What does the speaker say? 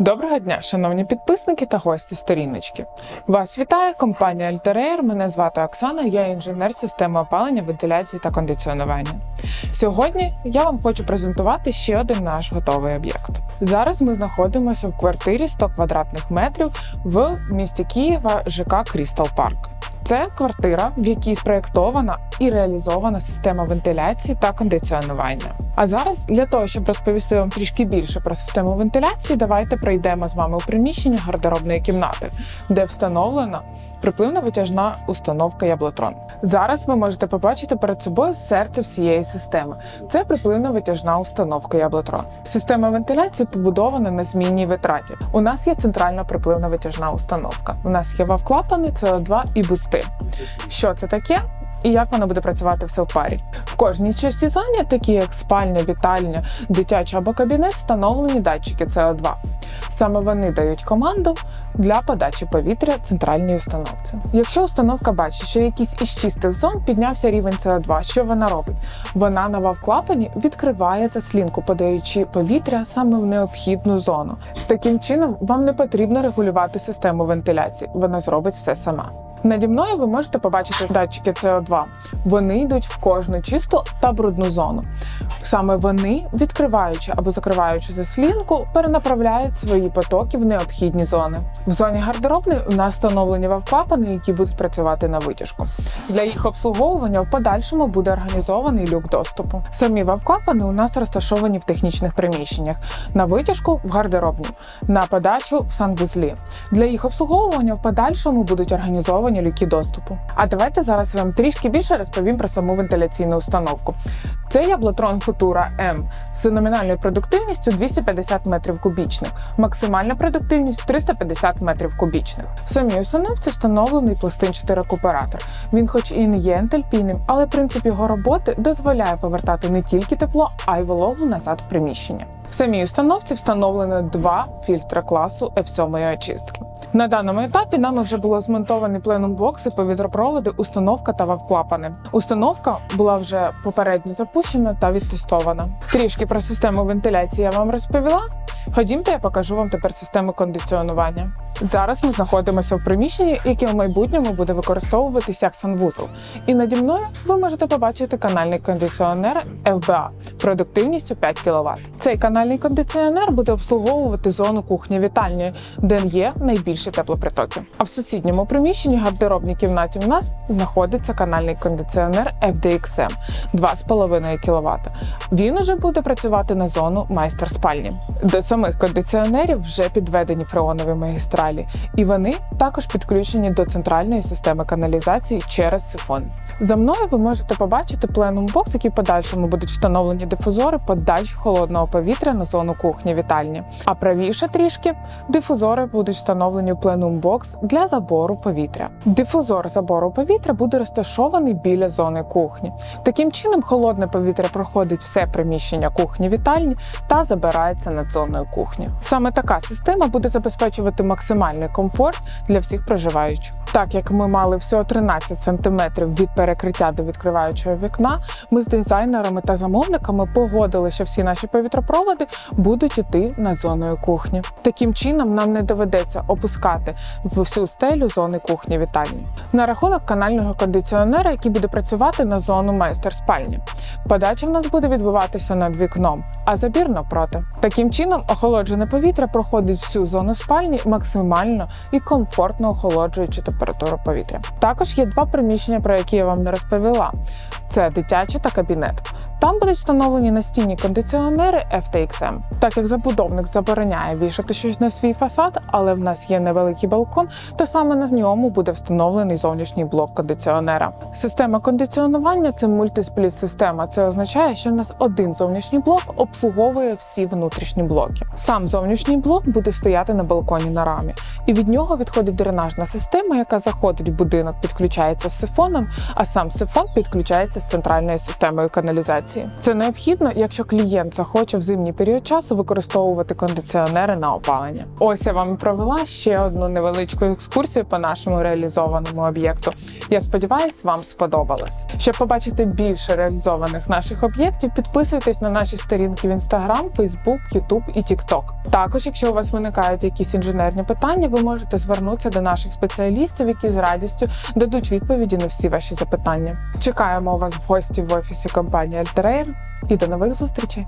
Доброго дня, шановні підписники та гості сторіночки. Вас вітає компанія Альтереєр. Мене звати Оксана, я інженер системи опалення, вентиляції та кондиціонування. Сьогодні я вам хочу презентувати ще один наш готовий об'єкт. Зараз ми знаходимося в квартирі 100 квадратних метрів в місті Києва ЖК Крістал Парк. Це квартира, в якій спроєктована і реалізована система вентиляції та кондиціонування. А зараз для того, щоб розповісти вам трішки більше про систему вентиляції, давайте пройдемо з вами у приміщення гардеробної кімнати, де встановлена припливно-витяжна установка Яблотрон. Зараз ви можете побачити перед собою серце всієї системи. Це припливно-витяжна установка Яблотрон. Система вентиляції побудована на змінній витраті. У нас є центральна припливна витяжна установка. У нас є вавклапани, СО2 і бусти. Що це таке? І як воно буде працювати все в парі? В кожній часті такі як спальня, вітальня, дитяча або кабінет, встановлені датчики СО2. Саме вони дають команду для подачі повітря центральній установці. Якщо установка бачить, що якийсь із чистих зон піднявся рівень СО2, що вона робить? Вона на вавклапані відкриває заслінку, подаючи повітря саме в необхідну зону. Таким чином, вам не потрібно регулювати систему вентиляції, вона зробить все сама. Наді мною ви можете побачити датчики СО2. Вони йдуть в кожну чисту та брудну зону. Саме вони, відкриваючи або закриваючи заслінку, перенаправляють свої потоки в необхідні зони. В зоні гардеробної у нас встановлені вавклапани, які будуть працювати на витяжку. Для їх обслуговування в подальшому буде організований люк доступу. Самі вавклапани у нас розташовані в технічних приміщеннях на витяжку в гардеробній, на подачу в санвузлі. Для їх обслуговування в подальшому будуть організовані люки доступу. А давайте зараз вам трішки більше розповім про саму вентиляційну установку. Це Яблотрон Futura M з номінальною продуктивністю 250 метрів кубічних, максимальна продуктивність 350 метрів кубічних. В самій установці встановлений пластинчатий рекуператор. Він, хоч і не є ентальпійним, але принцип його роботи дозволяє повертати не тільки тепло, а й вологу назад в приміщення. В самій установці встановлено два фільтри класу F7 очистки. На даному етапі нами вже було змонтовані пленум-бокси, повітропроводи, установка та вавклапани. Установка була вже попередньо запущена та відтестована. Трішки про систему вентиляції я вам розповіла. Ходімте, я покажу вам тепер систему кондиціонування. Зараз ми знаходимося в приміщенні, яке в майбутньому буде використовуватися як санвузол. І наді мною ви можете побачити канальний кондиціонер FBA продуктивністю 5 кВт. Цей канальний кондиціонер буде обслуговувати зону кухні вітальні, де є найбільші теплопритоки. А в сусідньому приміщенні гардеробній кімнаті в нас знаходиться канальний кондиціонер FDXM 2,5 кВт. Він уже буде працювати на зону майстер спальні. До самих кондиціонерів вже підведені фреонові магістралі, і вони також підключені до центральної системи каналізації через сифон. За мною ви можете побачити пленум бокс, який в подальшому будуть встановлені дифузори подач холодного повітря на зону кухні вітальні. А правіше трішки дифузори будуть встановлені пленум бокс для забору повітря. Дифузор забору повітря буде розташований біля зони кухні. Таким чином, холодне повітря проходить все приміщення кухні вітальні та забирається над зоною кухні. Саме така система буде забезпечувати максимальний комфорт для всіх проживаючих. Так як ми мали всього 13 см від перекриття до відкриваючого вікна, ми з дизайнерами та замовниками погодили, що всі наші повітропроводи будуть іти над зоною кухні. Таким чином нам не доведеться опускати в всю стелю зони кухні вітальні. На рахунок канального кондиціонера, який буде працювати на зону майстер спальні. Подача в нас буде відбуватися над вікном, а забір навпроти. Таким чином, охолоджене повітря проходить всю зону спальні максимально і комфортно охолоджуючи температуру повітря. Також є два приміщення, про які я вам не розповіла: це дитяче та кабінет. Там будуть встановлені настінні кондиціонери FTXM. Так як забудовник забороняє вішати щось на свій фасад, але в нас є невеликий балкон, то саме на ньому буде встановлений зовнішній блок кондиціонера. Система кондиціонування це мультиспліт система. Це означає, що в нас один зовнішній блок обслуговує всі внутрішні блоки. Сам зовнішній блок буде стояти на балконі на рамі, і від нього відходить дренажна система, яка заходить в будинок, підключається з сифоном, а сам сифон підключається з центральною системою каналізації. Інсталяції. Це необхідно, якщо клієнт захоче в зимній період часу використовувати кондиціонери на опалення. Ось я вам провела ще одну невеличку екскурсію по нашому реалізованому об'єкту. Я сподіваюся, вам сподобалось. Щоб побачити більше реалізованих наших об'єктів, підписуйтесь на наші сторінки в Instagram, Facebook, YouTube і TikTok. Також, якщо у вас виникають якісь інженерні питання, ви можете звернутися до наших спеціалістів, які з радістю дадуть відповіді на всі ваші запитання. Чекаємо вас в гості в офісі компанії Altair і до нових зустрічей!